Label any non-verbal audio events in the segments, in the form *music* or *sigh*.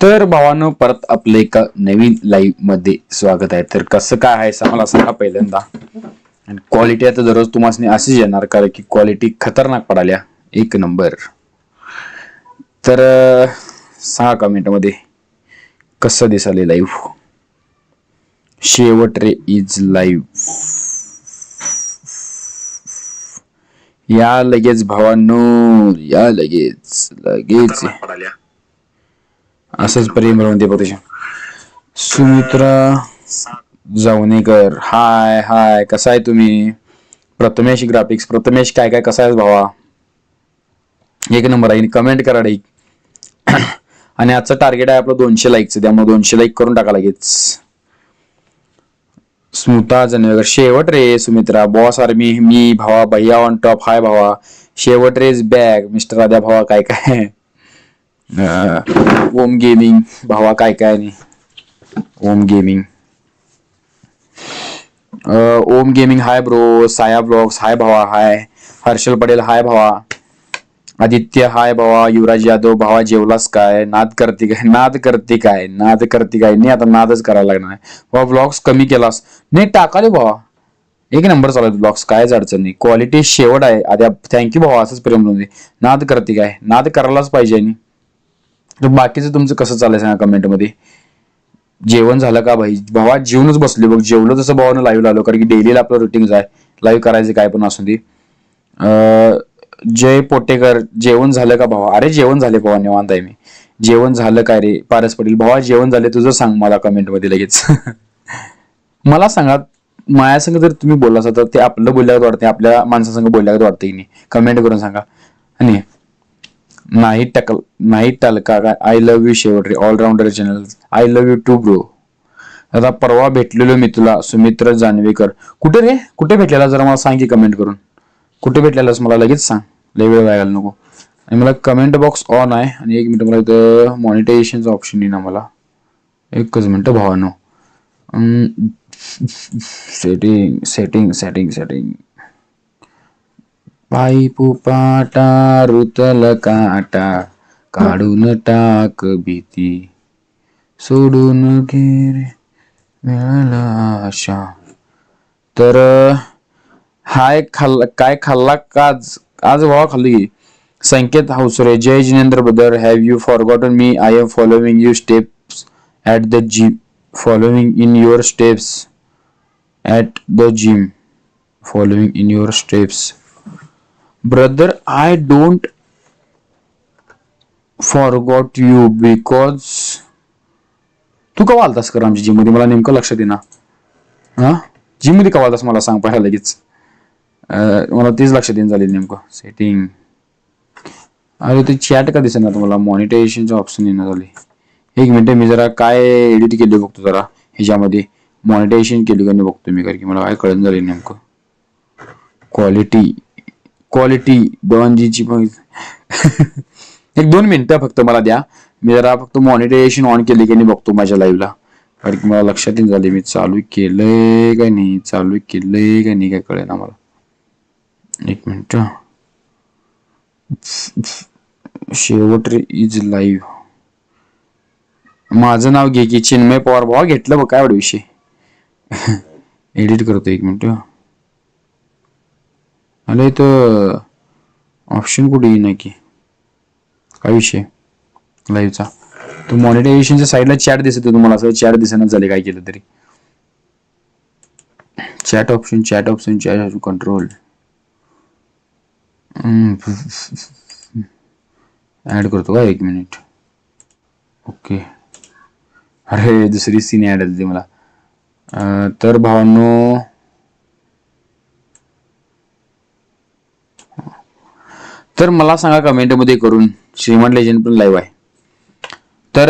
तर भावानं परत आपलं एका नवीन लाईव्हमध्ये स्वागत आहे. तर कसं काय आहे असं मला सांगा पहिल्यांदा. आणि क्वालिटी आता दररोज तुम्हाला अशीच येणार कारण की क्वालिटी खतरनाक पडाल्या. एक नंबर तर सहा कमेंटमध्ये कसं दिसाले लाईव्ह शेवट रे इज लाईव्ह या लगेच भावांनो या लगेच लगेच. असंच प्रेम राहून दे प्रदेश सुमित्रा जावणेकर हाय हाय कसा आहे तुम्ही? प्रथमेश ग्राफिक्स प्रथमेश काय काय कसा आहे भावा? एक नंबर आहे. कमेंट करा डाईक *clears throat* आणि आजचं टार्गेट आहे आपलं दोनशे लाईकचं त्यामुळे दोनशे लाईक करून टाका लगेच. स्मृता जनेकर शेवट रे सुमित्रा. बॉस आर्मी मी भावा भैया ऑन टॉप हाय भावा. शेवट रेज बॅग मिस्टर आद्या भावा काय काय? ओम गेमिंग भावा काय काय नाही Om gaming Om gaming hi bro साया ब्लॉग्स हाय भावा हाय हर्षल पटेल हाय भावा. आदित्य हाय भावा. युवराज यादव भावा जेवलास काय? नाद करते *laughs* काय? नाद करते काय? नाद करते काय? नाही आता नादच करायला लागणार आहे. भावा ब्लॉग्स कमी केलास. नाही टाकाले भावा. एक नंबर चालू ब्लॉग्स कायच अडचण नाही. क्वालिटी शेवट आहे. आद्या थँक्यू भावा. असंच प्रेम नाद करते काय? नाद करायलाच पाहिजे आणि. तर बाकीचं तुमचं कसं चाललंय सांगा कमेंटमध्ये जेवण झालं का भाई? भावा जेवणच बसले बघ जेवलो तसं भावानं लाईव्ह आलो कारण की डेलीला आपलं रुटीन आहे. लाईव्ह करायचं काय पण असू दे. जय पोटेकर जेवण झालं का भावा? अरे जेवण झाले भावा निवांत आहे मी. जेवण झालं काय रे? पारस पटेल भावा जेवण झाले तुझं सांग मला कमेंटमध्ये लगेच. *laughs* मला सांगा माया जर तुम्ही बोलला तर ते आपलं बोलल्यागत वाटते आपल्या माणसासंग बोलल्यागत वाटतं की नाही? कमेंट करून सांगा. आणि नाही टकल नाही टालका I love you शेवटरे allrounder channel I love you too bro आता परवा भेटलेलो मी तुला सुमित्र जानवेकर. कुठे रे? कुठे भेटलेला? जरा मला सांग की कमेंट करून. कुठे भेटलेलास? मला लगेच सांग. लय वेळ व्हायला नको. आणि मला कमेंट बॉक्स ऑन आहे. आणि एक मिनिट मला इथं मॉनिटायझेशनचा ऑप्शन येईना मला. एकच मिनटं भावानो. सेटिंग सेटिंग सेटिंग सेटिंग पाईपू पाटा रुतल काटा काढून टाक भीती. सोडून घेरे मिळाला आशा. तर हाय खाल्ला काय खाल्ला का आज आज भावा खाल्ली. संकेत संकेत हाऊसरे जय Jinendra brother have you forgotten me I am following you steps at the gym following in your steps at the gym following in your steps brother I don't forgot you because तू कवा आलतास कर आमच्या जिममध्ये मला नेमकं लक्षात येईना. हा? जिममध्ये कवा आलतास मला सांग पाहिजे लगेच. मला तेच लक्षात येईन झाले नेमकं. सेटिंग अरे ते चॅट का दिसेना तुम्हाला? मॉनिटायझेशनचं ऑप्शन येणं झाले. एक मिनिट मी जरा काय एडिट केली बघतो जरा. ह्याच्यामध्ये मॉनिटायझेशन केली का नाही बघतो मी कारण की मला काय कळून झाले नेमकं. क्वालिटी क्वालिटी दोन जीची पण. एक दोन मिनिटं फक्त मला द्या. मी जरा फक्त मॉनिटायझेशन ऑन केली की नाही बघतो माझ्या लाईव्हला कारण की मला लक्षात येईन झाले मी चालू केलंय का नाही चालू केलंय काय नाही काय कळेल मला. एक मिनिट. शेवट इज लाईव्ह माझं नाव घे की चिन्मय पवार भावा घेतलं बघ काय एवढा विषय. *laughs* एडिट करतो एक मिनिट. मला इथं ऑप्शन कुठे येईन की. काय विषय? लाईव्हचा. तो मॉनिटायझेशनच्या साईडला चॅट दिसत तुम्हाला. असं चॅट दिसेना झाले काय केलं तरी. Chat option chat option chat control add करतो का एक मिनिट ओके अरे दुसरी सीन ऍड आली मला. तर भावांनो तर मला सांगा कमेंटमध्ये करून. श्रीमंत लेजंड पण लाईव्ह आहे. तर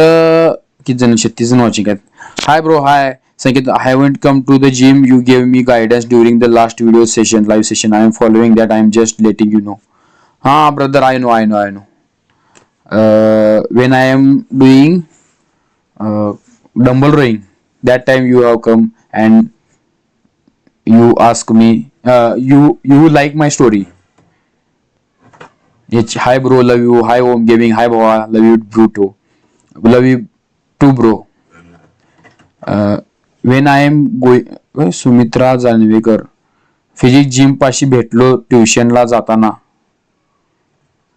किती जण छत्तीस जण वॉचिंग आहेत. Hi bro hi Sanket I want come to the gym you gave me guidance during the last video session live session I am following that I am just letting you know हा brother I know I know I know when I am doing dumbbell rowing that time you have come and you ask me you you like my story story hi bro love you hi Om gaming hi भावा love you bro too love you too bro when I am गोई Sumitra Janvekar physics gym पाशी भेटलो ट्युशनला जाताना.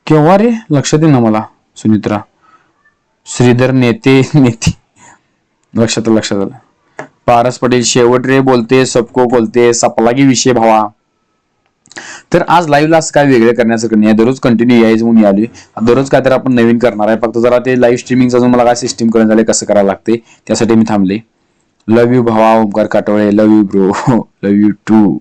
केव्हा रे? लक्षात येईल ना मला सुमित्रा. श्रीधर नेते नेते. लक्षात आलं, लक्षात आलं. पारस पटेल शेवट रे बोलते सबको बोलते सपला की विषय भावा. तर आज लाईव्हला असं काय वेगळं करण्यासारखं नाही? आहे. दररोज कंटिन्यू यायचं म्हणून आलोय. दररोज काय तर आपण नवीन करणार आहे. फक्त जरा ते लाईव्ह स्ट्रीमिंगचं अजून मला काय सिस्टीम करून झाले कसं करायला लागते त्यासाठी मी थांबले लव यू भावा Omkar Katole love you bro love you too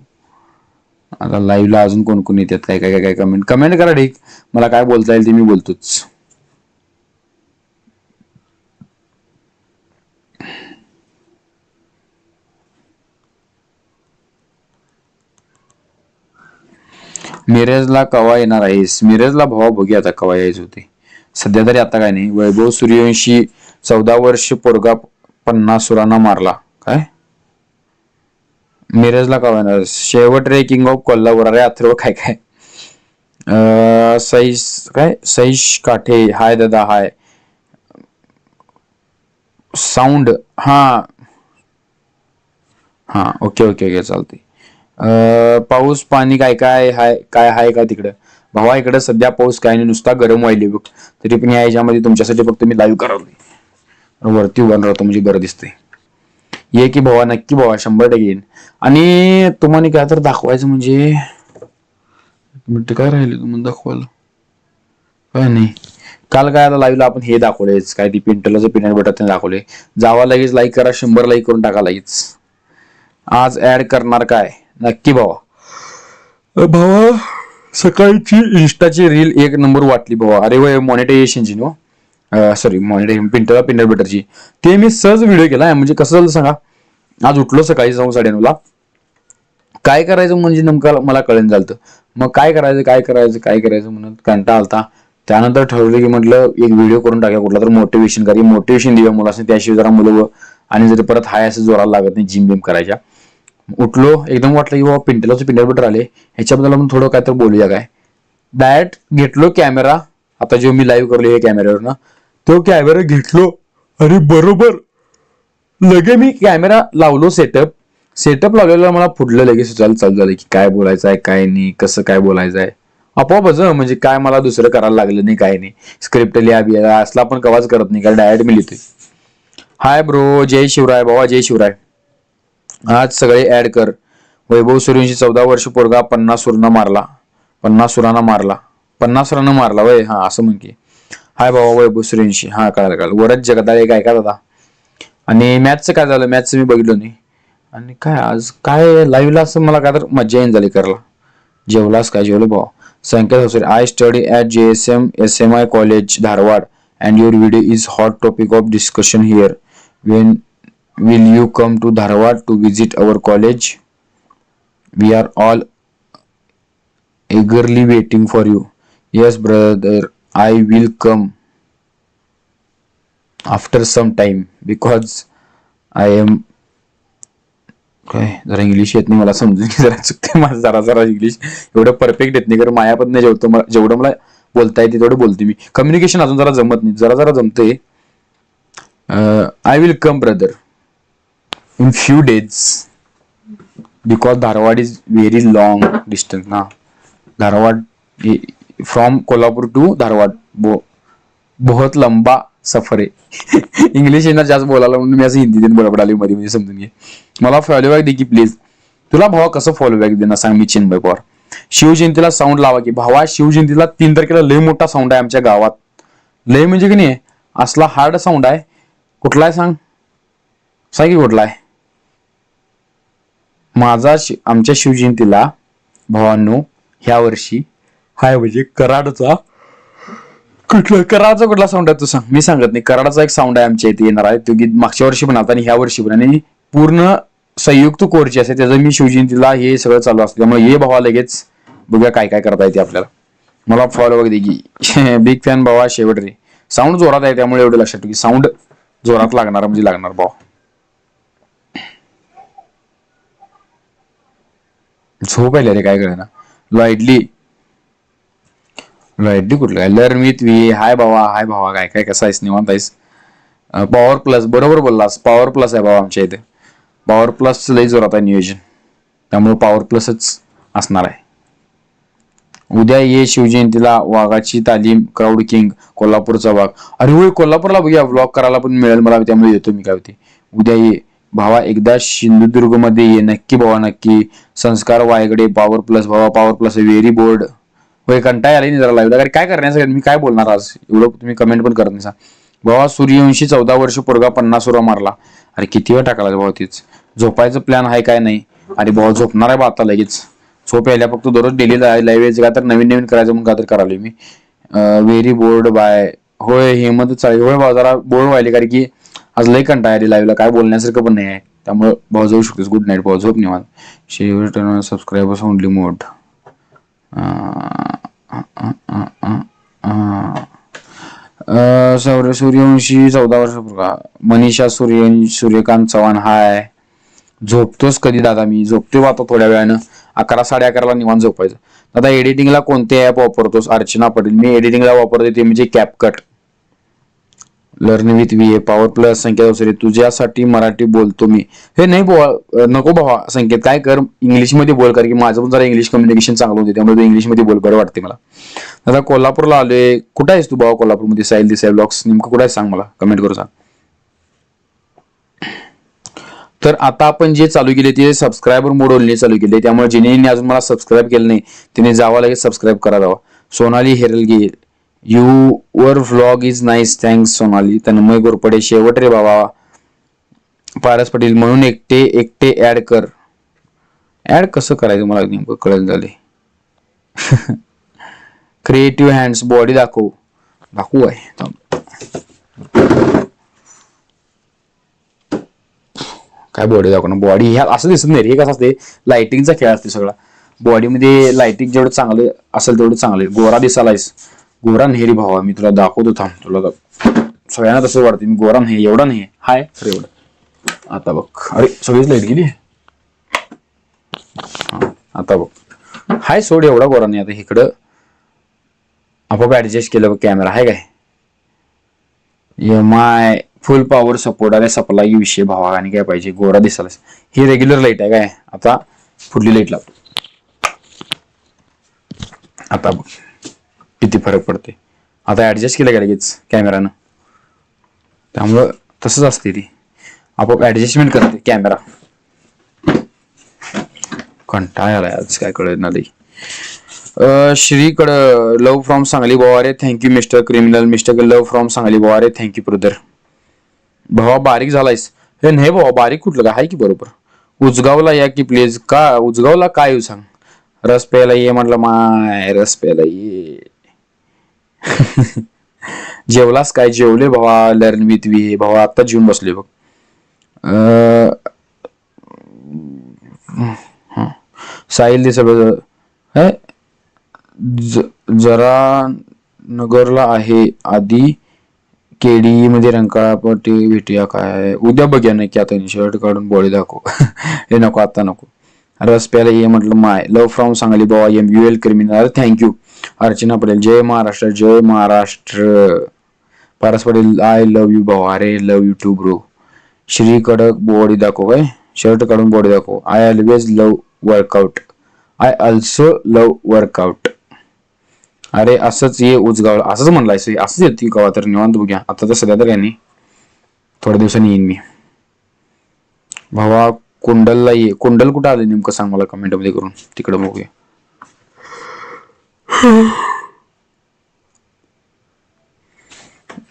आता लाईव्हला अजून कोण कोण येतात? काय काय काय काय कमेंट कमेंट करा ठीक. मला काय बोलता येईल ते मी बोलतोच. मिरजला कवा येणार आहेस? मिरजला भावा बघूया आता कवा यायचं होते. सध्या तरी आता काय नाही. वैभव सूर्यवंशी चौदा वर्ष पोरगा पन्नास सुरांना मारला. काय? मिरजला कवा येणार शेवट रे किंग ऑफ कोल्हापूर अरे अथर्व काय काय? अं, सईश काय? सईश काठे. हाय दादा हाय. साऊंड. हा. हा ओके ओके ओके चालते पाऊस पाणी काय काय हाय काय हाय का तिकडं? भावा इकडं सध्या पाऊस काय नाही नुसता गरम व्हायली बघ. तरी पण या ह्याच्यामध्ये तुमच्यासाठी फक्त मी लाईव्ह करावली वरती उभा राहतो म्हणजे बरं दिसते ये की भावा नक्की भावा शंभर टक्के येईन. आणि तुम्हाला काय तर दाखवायचं म्हणजे? मिनिट काय राहिले तुम्हाला दाखवायला? काय नाही. काल काय आता लाईव्हला आपण हे दाखवलेच काय ती पिंटलाचं पिनट बटर ते दाखवले जावा लगेच लाईक करा. शंभर लाईक करून टाका लगेच. आज ऍड करणार काय? नक्की भावा. भावा सकाळची इन्स्टाची रील एक नंबर वाटली भावा. अरे वय मॉनिटायझेशनची नो. सॉरी मॉनिटायझेशन पिंटला पिंटर बटरची ते मी सहज व्हिडिओ केला म्हणजे कसं झालं सांगा? आज उठलो सकाळी जाऊन साडेनऊला. काय करायचं म्हणजे नेमकं मला कळेन झालं मग काय करायचं काय करायचं काय करायचं म्हणून कंटाळा आलता. त्यानंतर ठरवलं की म्हटलं एक व्हिडिओ करून टाका कुठला तर मोटिवेशन करी मोटिवेशन देऊया मुलांनी त्याशिवाय जरा मुलं आणि जर परत हाय असं जोराला लागत नाही जिम बिम करायच्या. उठलो एकदम वाटलं की बाबा पिंटलाचं पिंटर बटर आले. ह्याच्याबद्दल आपण थोडं काय तर बोलूया काय? डायरेक्ट घेतलो कॅमेरा आता जो मी लाईव्ह करलो हे कॅमेऱ्यावर ना तो कॅमेरा घेतलो. अरे बरोबर. लगे मी कॅमेरा लावलो सेटअप सेटअप लावलेला मला पुढलं लगेच सुचायला चालू झालं की काय बोलायचं आहे काय नाही कसं काय बोलायचं आहे आपोआपच म्हणजे काय मला दुसरं करायला लागलं नाही काय नाही. स्क्रिप्ट लिहा बिया असला पण कवाच करत नाही कारण डायरेक्ट मी लिहितोय. हाय ब्रो जय शिवराय बाबा जय शिवराय. आज सगळे ऍड कर. वैभव सूर्यवंशी चौदा वर्ष पोरगा पन्नास सुरनं मारला. पन्नास सुरांना मारला. पन्नास सुरांना मारला वय. हा असं म्हण की. हाय बाबा वैभव सूर्यवंशी. हा कळालं कळालं. वरच जगताळ एक ऐका दादा आणि मॅथचं काय झालं? मॅथचं मी बघितलं नाही. आणि काय आज? काय लाईव्हला असं मला काय तर मज्जा येईन झाली करायला. जेवलास काय? जेवलो भावा. Sanket Hasare. I study at J S M S M I college Dharwad. And your video is hot topic of discussion here when will you come to Dharwad to visit our college? We are all eagerly waiting for you. Yes, brother, I will come after some time because I am काय जरा English येत नाही मला समजून जरा चुकते मला जरा जरा इंग्लिश एवढं परफेक्ट येत नाही कारण मायापद जेवतो मला जेवढं मला बोलता येते तेवढं बोलते मी कम्युनिकेशन अजून जरा जमत नाही जरा जरा जमते I will come brother in few days because Dharwad is very long distance ना धारवाड फ्रॉम कोल्हापूर टू धारवाड बो बहुत लंबा सफर आहे. *laughs* इंग्लिश येणार जास्त बोलायला म्हणून मी असं हिंदीतून बडबड आली मध्ये म्हणजे समजून घे. मला फॉलोबॅक दे की प्लीज तुला भावा कसं फॉलोबॅक देणार सांग मी चिन्मय पवार. शिवजयंतीला साऊंड लावा की. भावा शिवजयंतीला तीन तारखेला लय मोठा साऊंड आहे आमच्या गावात. लय म्हणजे की नाही असला हार्ड साऊंड आहे. कुठला आहे सांग? सांग की कुठला आहे? माझा शि- आमच्या शिवजयंतीला भावांनो ह्या वर्षी हाय म्हणजे कराडचा कुठला कराडचा कुठला साऊंड आहे तू सांग. मी सांगत नाही कराडाचा एक साऊंड आहे आमच्या इथे येणार आहे. तो गीत मागच्या वर्षी पण आता आणि ह्या वर्षी पण. आणि पूर्ण संयुक्त कोरची असते. त्याचं मी शिवजयंतीला हे सगळं चालू असतं. त्यामुळे हे भावा लगेच बघूया काय काय करता येते आपल्याला. मला फॉलो बघ की. *laughs* बिग फॅन भावा शेवट रे साऊंड जोरात आहे त्यामुळे एवढं लक्षात ठेव की साऊंड जोरात लागणार म्हणजे लागणार भावा. झोप आहे रे काय कळना. लाईटली लाईटली कुठलं काय? मी वी. हाय भावा हाय भावा काय काय कसा आहेस? निवांत आहेस? पॉवर प्लस बरोबर बोललास. पॉवर प्लस आहे भावा आमच्या इथे. पॉवर प्लस लई जोरात आहे नियोजन. त्यामुळे पॉवर प्लसच असणार आहे. उद्या ये शिवजयंतीला वाघाची तालीम क्राऊड किंग कोल्हापूरचा वाघ. अरे होय कोल्हापूरला बघूया. व्लॉग करायला पण मिळेल मला त्यामुळे येतो मी काय होते. उद्या ये. भावा एकदा सिंधुदुर्गमध्ये ये. नक्की भावा नक्की. संस्कार वायगडे पॉवर प्लस भावा पॉवर प्लस व्हेरी बोर्ड होय कंटाळ आली नाही जरा लाईव्ह कारण काय करण्याचं मी काय बोलणार आज? एवढं तुम्ही कमेंट पण करत नाही भावा सूर्यवंशी चौदा वर्ष पोरगा पन्नास उरा मारला. अरे किती वेळ टाकला भावा तीच? झोपायचं प्लॅन आहे काय नाही? अरे भावा झोपणार आहे बा आता लगेच. झोप यायला फक्त दररोज डेली लाईव्ह यायचं का तर नवीन नवीन करायचं म्हणून का तर करायला मी. Very board bye. होय हेमंत चालेल होय भाऊ जरा बोर्ड व्हायले कारण की आज लई कंटाळा आली लाईव्हला काय बोलण्यासारखं पण नाही आहे त्यामुळे भाऊ जाऊ शकतोस. गुड नाईट भाऊ. झोप निवांत. Turn subscribers only mode Saur Suryavanshi चौदा वर्ष मनीषा सूर्य सूर्यकांत चव्हाण हाय. झोपतोस कधी दादा? मी झोपतोय आता थोड्या वेळानं. अकरा साडे अकराला निवांत झोपायचं. दादा एडिटिंगला कोणते ऍप वापरतोस? अर्चना पटेल. मी एडिटिंगला वापरते ते म्हणजे CapCut learn with V A power plus Sanket Avsare. तुझ्यासाठी मराठी बोलतो मी. हे नाही बोवा नको भावा संकेत. काय कर इंग्लिशमध्ये बोल कर की माझं पण जरा इंग्लिश कम्युनिकेशन चांगलं होते त्यामुळे तू इंग्लिशमध्ये बोल बरं वाटते मला. आता कोल्हापूरला आलोय. कुठं आहेस तू भावा कोल्हापूरमध्ये? साईल दिसाय ब्लॉग्स. नेमकं कुठं आहे सांग मला. कमेंट करू सांग. तर आता आपण जे चालू केले ते सबस्क्रायबर मोड ओनली चालू केले. त्यामुळे जिने अजून मला सबस्क्राईब केलं नाही तिने जावा लगेच सबस्क्राईब करा जावा Sonali Heralgi you your vlog is nice thanks Sonali. Tanmay Gorpade शेवट रे बाबा. पारस पाटील म्हणून एकटे एकटे ऍड कर. ऍड कसं करायचं मला नेमकं कळत झाले क्रिएटिव्ह हँड्स बॉडी दाखव. दाखवू आहे. काय बॉडी दाखवणं बॉडी ह्या असं दिसत नाही रे. हे कसं असते लाइटिंगचा खेळ असते सगळा. बॉडीमध्ये लाइटिंग जेवढं चांगलं असेल तेवढं चांगलं आहे. गोरा दिसायलायस. गोरा नेहरी भावा मी तुला दाखवतो थांब तुला सगळ्यांना तसं वाटतं मी गोरा नाही एवढा नाही हाय खरं एवढं. आता बघ. अरे सगळीच लाइट गेली? आता बघ. हाय सोड एवढा गोरा नाही आता इकडं. आपोआप ऍडजस्ट केलं बघ कॅमेरा आहे काय? M I full power support अरे सप्लाय विषय भावा आणि काय पाहिजे? गोरा दिसायला ही रेग्युलर लाइट आहे काय? आता पुढली लाइट लावतो आता बघ. किती फरक पडते आता ॲडजस्ट केलं का लगेच कॅमेरानं त्यामुळं तसंच असते ती. आपोआप ॲडजस्टमेंट करते कॅमेरा कंटाळा आलाय आज काय कळत ना श्रीकडं love from Sangli Boware thank you mister criminal mister love from Sangli Boware thank you brother भावा बारीक झालायस. हे नाही भावा बारीक कुठलं का? आहे की बरोबर. उजगावला या की प्लीज का उजगावला काय येऊ सांग? रस प्यायला ये म्हटलं माय रस प्यायला ये. *laughs* जेवलास काय? जेवले भावा लर्न विथ वी. भावा आता जेवून बसले बघ. साहिल दिस हे ज- जरा नगरला आहे आधी. केडी मध्ये रंकाळापटी भेटूया काय? उद्या बघूया नाही की आता शर्ट काढून बॉडी दाखव. *laughs* हे नको आता नको. रस प्यायला ये म्हटलं माय लव फ्रॉम सांगली बाबा एम यू एल क्रिमिनल अरे थँक्यू अर्चना पटेल जय महाराष्ट्र जय Maharashtra. Paras Patel I love you भाऊ अरे love you too bro Shri कडक बॉडी दाखव काय शर्ट काढून बॉडी दाखव. I always love workout I also love workout अरे असंच ये उजगाव. असंच म्हणलाय सई. असंच येते गावा तर निवांत बघूया. आता तर सध्या तर काही नाही. थोड्या दिवसांनी येईन मी. भावा कुंडलला ये कुंडल कुठं आलं नेमकं सांग मला कमेंटमध्ये करून. तिकडं बघूया.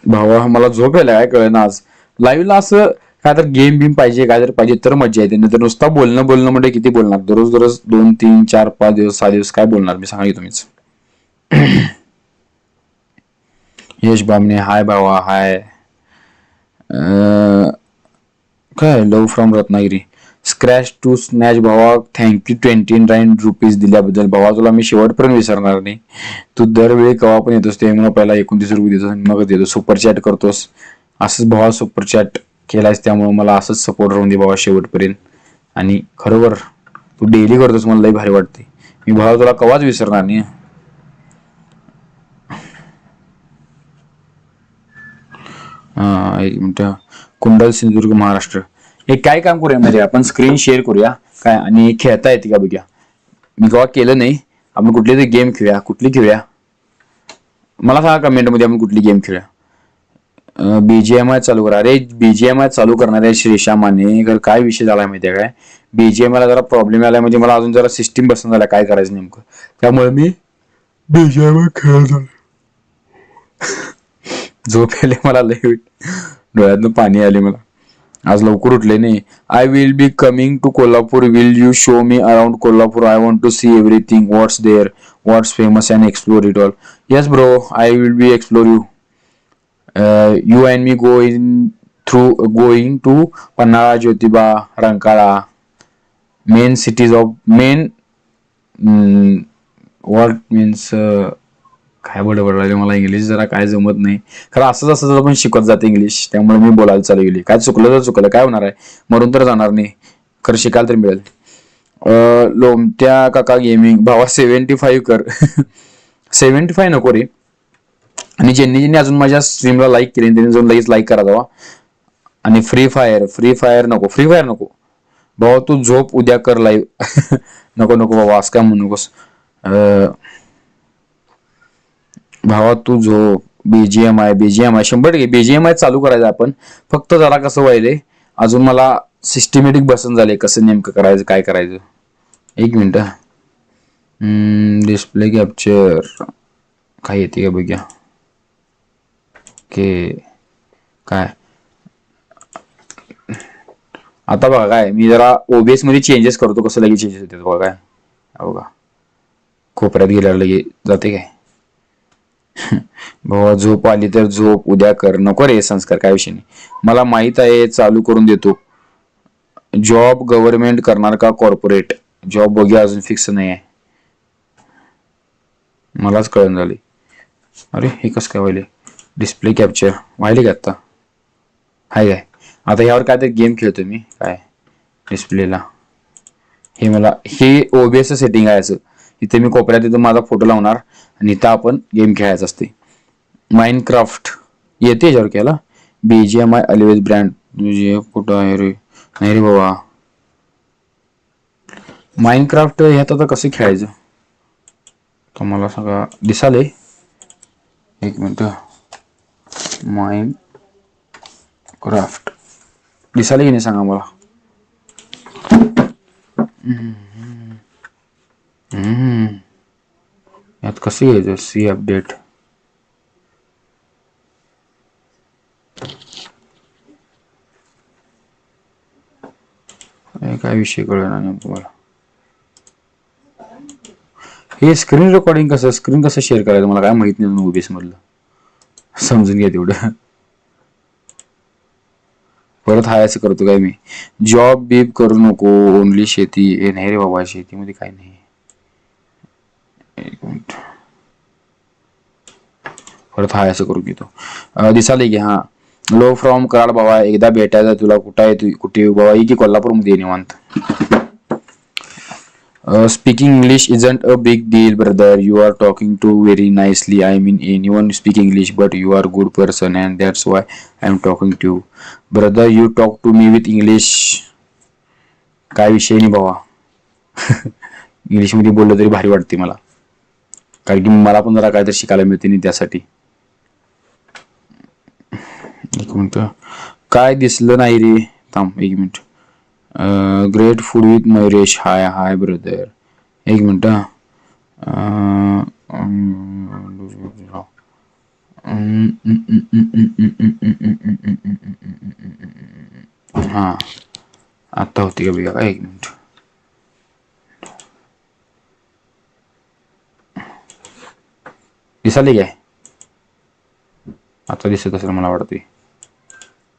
भावा मला झोप यायला काय कळलं आज. लाईव्हला असं काय तर गेम बिम पाहिजे काय तर पाहिजे तर मजा येते. नाही तर नुसता बोलणं बोलणं म्हणजे किती बोलणार? दररोज दररोज दोन तीन चार पाच दिवस सहा दिवस काय बोलणार? मी सांगा तुम्हीच. *clears throat* यश बामने हाय भावा हाय. काय? Love from Ratnagiri. Scratch to snatch भावा thank you twenty nine rupees दिल्याबद्दल. भावा तुला मी शेवटपर्यंत विसरणार नाही. तू दरवेळी कवा पण येतोस ते म्हणून पहिला एकोणतीस रुपये देतोस आणि मग देतो सुपर चॅट करतोस. असंच भावा सुपर चॅट केलायस त्यामुळे मला असंच सपोर्ट राहून दे भावा शेवटपर्यंत. आणि खरोबर तू डेली करतोस मला लई भारी वाटते मी भावा तुला कवाच विसरणार नाही. हा एक मिनिट. कुंडल सिंधुदुर्ग महाराष्ट्र. एक काय काम करूया म्हणजे आपण स्क्रीन शेअर करूया. काय? आणि खेळता येते का बघूया? मी केव्हा केलं नाही. आपण कुठली तरी गेम खेळूया. कुठली खेळूया? मला सांगा कमेंटमध्ये आपण कुठली गेम खेळूया. बीजीएमआय चालू करा. अरे बीजीएमआय चालू करणार आहे श्रीशा काय विषय झाला माहिती आहे काय? बीजीएमआयला जरा प्रॉब्लेम आला म्हणजे मला अजून जरा सिस्टीम बसून झाला काय करायचं नेमकं? त्यामुळे मी बीजीएमआय खेळत झालो *laughs* झोप आले मला लय डोळ्यातनं पाणी आले मला. आज लवकर उठले नाही. I will be coming to Kolhapur will you show me around Kolhapur I want to see everything what's there what's famous and explore it all yes bro I will be explore you you and me going through going to Panhala Jyotiba Rankala main cities of main what means काय बडबड राहिले मला English जरा काय जमत नाही. खरं असंच असं आपण शिकवत जाते इंग्लिश. त्यामुळे मी बोलायला चालू गेली काय चुकलं तर चुकलं. काय होणार आहे? मरून तर जाणार नाही. खरं शिकायला तर मिळेल. लोमत्या काका गेमिंग भावा सेव्हन्टी फाईव्ह कर. *laughs* सेव्हन्टी फाईव्ह नको रे. आणि ज्यांनी ज्यांनी अजून माझ्या स्ट्रीमला लाईक केली त्यांनी अजून लगेच लाईक करा जावा आणि फ्री फायर फ्री फायर नको. फ्री फायर नको. भावा तू झोप उद्या कर लाईव्ह *laughs* नको नको बाबा. असं काय म्हणू नकोस. भावा, तू झोप बीजीएम आहे बीजीएम आहे, शंभर टक्के बीजीएम आहे चालू करायचं आपण. फक्त जरा कसं व्हायले अजून मला सिस्टमॅटिक बसन झाले कसं नेमकं करायचं, काय करायचं. एक मिनिट. डिस्प्ले कॅप्चर काय येते का बघूया ओके काय? आता बघा काय, मी जरा ओबीएस मध्ये चेंजेस करतो, कसं लगेच चेंजेस होते बघा काय. गेल्यावर लगे जाते काय. *laughs* बाबा झोप आली तर झोप उद्या कर. नको रे संस्कार काय विषय नाही. मला माहीत आहे चालू करून देतो. जॉब गव्हर्नमेंट करणार का कॉर्पोरेट? जॉब बघूया अजून फिक्स नाही आहे. मलाच कळण झाली अरे हे कसं काय व्हायले डिस्प्ले कॅप्चर व्हायले का आता हाय काय आता यावर काय तर गेम खेळतो मी. काय? डिस्प्लेला. हे मला हे ओबीएस सेटिंग आहे असं. इथे मी कोपऱ्यात इथं माझा फोटो लावणार. आणि इथं आपण गेम खेळायचं असते माइनक्राफ्ट येते याच्यावर केला एम आय अलिवेज ब्रँड तुझे कुठं आहे रे? नाही रे बाबा. माइनक्राफ्ट ह्यात आता कसं खेळायचं? तर मला सगळं दिसाले एक मिनटं. माइन क्राफ्ट दिसाले की नाही सांगा मला हम्म. यात कसं यायचं सी अपडेट काय विषय कळणार नाही तुम्हाला. हे स्क्रीन रेकॉर्डिंग कसं स्क्रीन कसं शेअर करायचं मला काय माहीत नाही ओबीएस मधलं. समजून घ्या तेवढं. परत हायचं करतो काय मी? जॉब बीब करू नको ओनली शेती. हे नाही रे बाबा शेतीमध्ये काय नाही. एक मिनिट. परत हाय असं करून घेतो. दिसाले की हा लो फ्रॉम कराड बाबा एकदा भेटायचा तुला कुठं आहे तू कुठे बाबा की कोल्हापूरमध्ये ये निवांत. Speaking English isn't a big deal brother you are talking to very nicely I mean any one speak English but you are good person and that's why I am talking to brother you talk to me with English काय विषय नाही बाबा. *laughs* इंग्लिशमध्ये बोललं तरी भारी वाटते मला. कारण की मला पण जरा काहीतरी शिकायला मिळते नाही त्यासाठी. एक मिनिट. काय दिसलं नाही रे? थांब एक minute. Great food with Mayuresh hi hi brother एक मिनिट हा. आता होती का बघा? एक मिनिट. दिसाली काय? आता दिसत असेल मला वाटते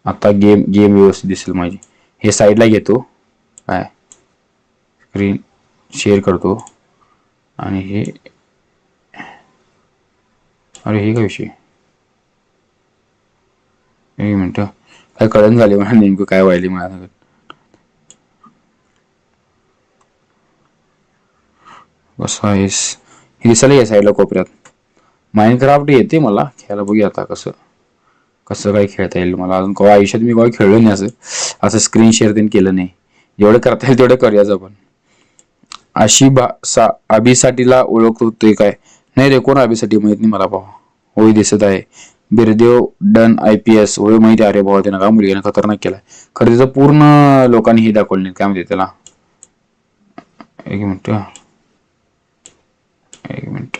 आता गेम गेम व्यवस्थित दिसेल माझी. हे साईडला घेतो. काय? स्क्रीन शेअर करतो. आणि हे अरे हे काय विषय? एक मिनटं काय कळण झाले मला नेमकं काय व्हायले मला सांगत कसं आहेस हे दिसायला या साईडला कोपऱ्यात. माइनक्राफ्ट येते मला. खेळायला बघूया आता कसं. कसं काय खेळता येईल मला? अजून कवा आयुष्यात मी कवा खेळलो नाही असं. असं स्क्रीन शेअर देऊन केलं नाही. जेवढं करता येईल तेवढं करूयाच आपण. अशी बा सा अभिसाठीला ओळख होते काय? नाही रे कोण अभिसाठी माहीत नाही मला भाऊ होय दिसत आहे. Birdev done I P S. होय माहिती आहे अरे भाऊ त्यानं का मुलगीनं खतरनाक केलाय? खरं तिचं पूर्ण लोकांनी हे दाखवलं नाही काय म्हणते त्याला? एक मिनिट एक मिनिट.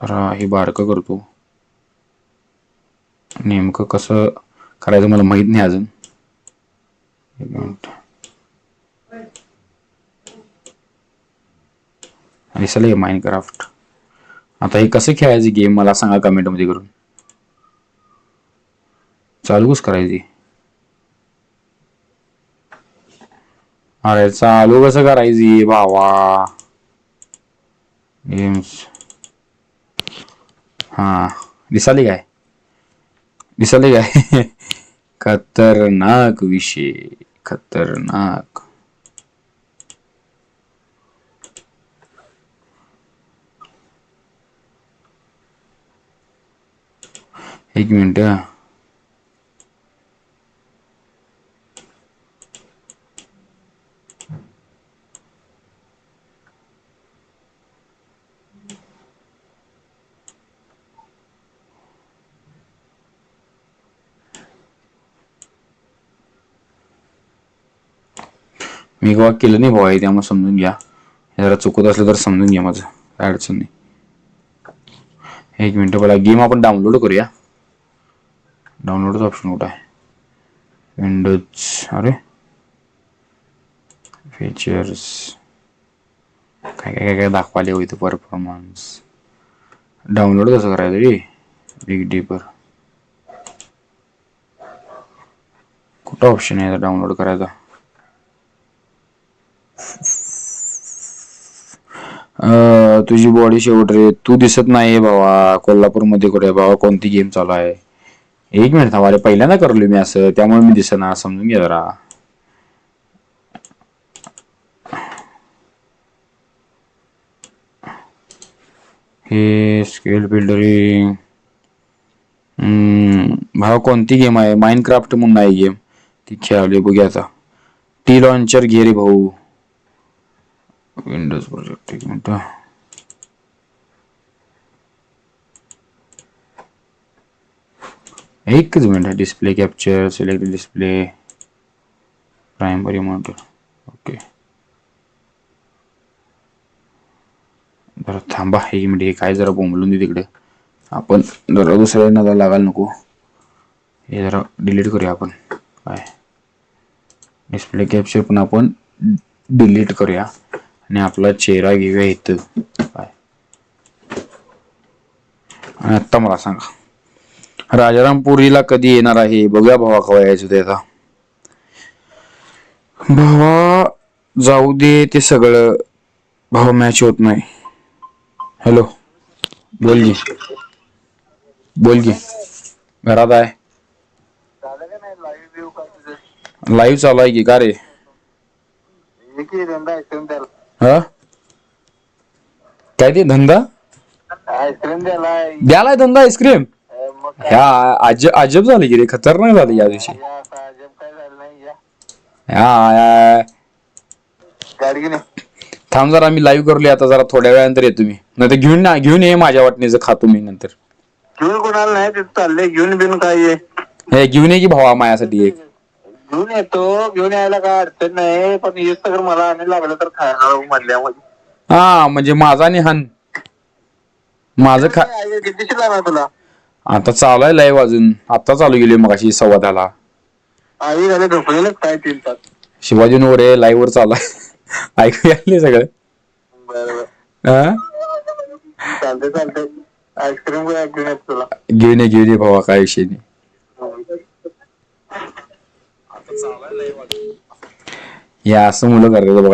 अरे हे बारकं करतो नेमकं कसं करायचं मला माहित नाही अजून. एक मिनिट माइनक्राफ्ट आता हे कसं खेळायचं गेम मला सांगा कमेंट मध्ये करून. चालू कस करायची अरे चालू कसं करायची भावा. गेम्स हा. दिसाली काय? दिसाली काय खतरनाक विषय खतरनाक एक मिनिट हा. मी केव्हा केलं नाही भावा हे त्यामुळे समजून घ्या. जरा चुकत असलं तर समजून घ्या माझं. काय अडचण नाही. एक मिनटं पहिला गेम आपण डाउनलोड करूया. डाउनलोडचा ऑप्शन कुठं आहे? विंडोज अरे. फीचर्स. काय काय काय काय दाखवाले होईल परफॉर्मन्स. डाउनलोड कसं करायचं रे? बिग डीपर कुठं ऑप्शन आहे डाउनलोड करायचा? तुझी बॉडी शेवट रे. तू दिसत नाही भावा कोल्हापूरमध्ये कुठे भावा कोणती गेम चालू आहे? एक मिनिट थांबा. अरे पहिल्यांदा करलो मी असं. त्यामुळे मी दिसना. समजून घ्या जरा. हे स्केल बिल्डरिंग भावा कोणती गेम आहे? माइनक्राफ्ट म्हणून नाही गेम ती खेळाली बघूया आता. टी लॉन्चर घे रे भाऊ. विंडोज प्रोजेक्ट एक एकच minute display capture select display primary monitor okay जरा थांबा एक मिनिट हे काय जरा बोंबलून दे तिकडे. आपण जरा दुसऱ्या लागायला नको. हे जरा डिलीट करूया आपण. काय? डिस्प्ले कॅप्चर पण आपण डिलीट करूया. आणि आपला चेहरा घेऊया इथं काय आणि आत्ता मला सांगा राजारामपुरीला कधी येणार आहे बघूया भावा कवा यायचं ते आता भावा जाऊ दे ते सगळं भावा मॅच होत नाही हॅलो बोल की बोल की घरात आहे लाईव्ह चालू आहे की का रे ही? काय ते धंदा? आईस्क्रीम द्यालाय धंदा आईस्क्रीम? अं, मग काय? ह्या अजब अजब झालं की रे खतरनाक झालं या दिवशी. या असं अजब काय झालं नाही या. हा या- गाडी घेणे थांब जरा मी लाईव्ह करले आता जरा थोड्या वेळानंतर येतो मी. नाही घेऊन ना घेऊन ये माझ्या वाटणीचं खातो मी नंतर. घेऊन कोणाला नाही तिथं चाललंय घेऊन बिन काय ये. हे घेऊन ये की भावा माझ्यासाठी एक. घेऊन येतो. घेऊन यायला काय अडचण नाही. पण येत तर मला आणि लागलं तर खायला म्हणल्यामध्ये हा म्हणजे माझा आणि हन. माझं खा किती तुला? आता चालू आहे लाईव्ह अजून. आता चालू गेली मगाशी सव्वा दहाला आई झाले झोपलेलं काय तीन तास? शिवाजी नवरे लाईव्ह वर चालू आहे. *laughs* ऐकू यायले सगळं. हा? चालते चालते आईस्क्रीम घेऊन येतो तुला. घेऊन ये घेऊन ये भावा काय विषय नाही. हे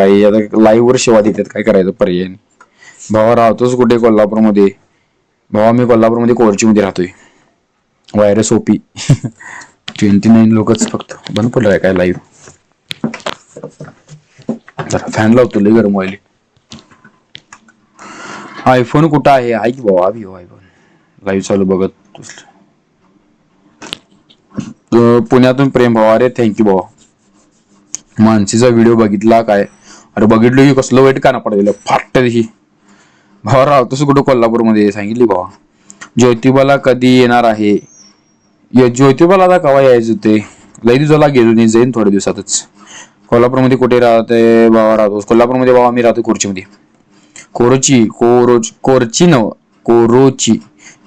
हे आता लाईव्ह वर शिवा देतात, काय करायचं पर्याय. भावा राहतोच कुठे कोल्हापूरमध्ये. भावा, मी ओपी ट्वेंटी *laughs* लोकच फक्त. बंद पडलं आहे काय लाईव्ह जरा फॅन लावतो, लय गरम व्हायले. आयफोन कुठं आहे? आहे की भावा आयफोन लाईव्ह चालू बघत पुण्यातून प्रेम भावा अरे थँक्यू भावा मानसीचा व्हिडिओ बघितला काय? अरे बघितलो की कसलं वाईट काना पडलेलं फाट ही. भावा राहतोस कुठं कोल्हापूरमध्ये? सांगितली भावा. ज्योतिबाला कधी येणार आहे? य- ज्योतिबाला आता कवा यायचं ते? लई दिवसाला गेलो नाही जाईन थोड्या दिवसातच. कोल्हापूरमध्ये कुठे राहते भावा राहतोस? कोल्हापूरमध्ये भावा मी राहतो कोरचीमध्ये. कोरोची कोरोच कोरची नव कोरोची.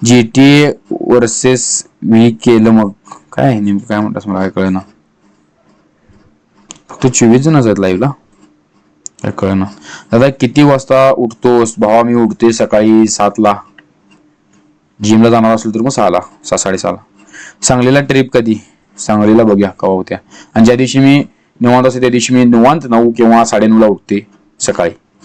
जी टी वर्सेस मी केलं मग. काय आहे नेमकं? काय म्हणतात मला? काय कळेना. फक्त चोवीस जण आहेत लाईव्हला काय कळेना. दादा किती वाजता उठतोस? भावा मी उठते सकाळी सातला. जिमला जाणार असेल तर मग सहाला. सहा साडेसहाला सांगलीला ट्रिप कधी? सांगलीला बघूया कवा होत्या. आणि ज्या दिवशी मी निवांत असते त्या दिवशी मी निवांत नऊ किंवा साडेनऊला उठते सकाळी.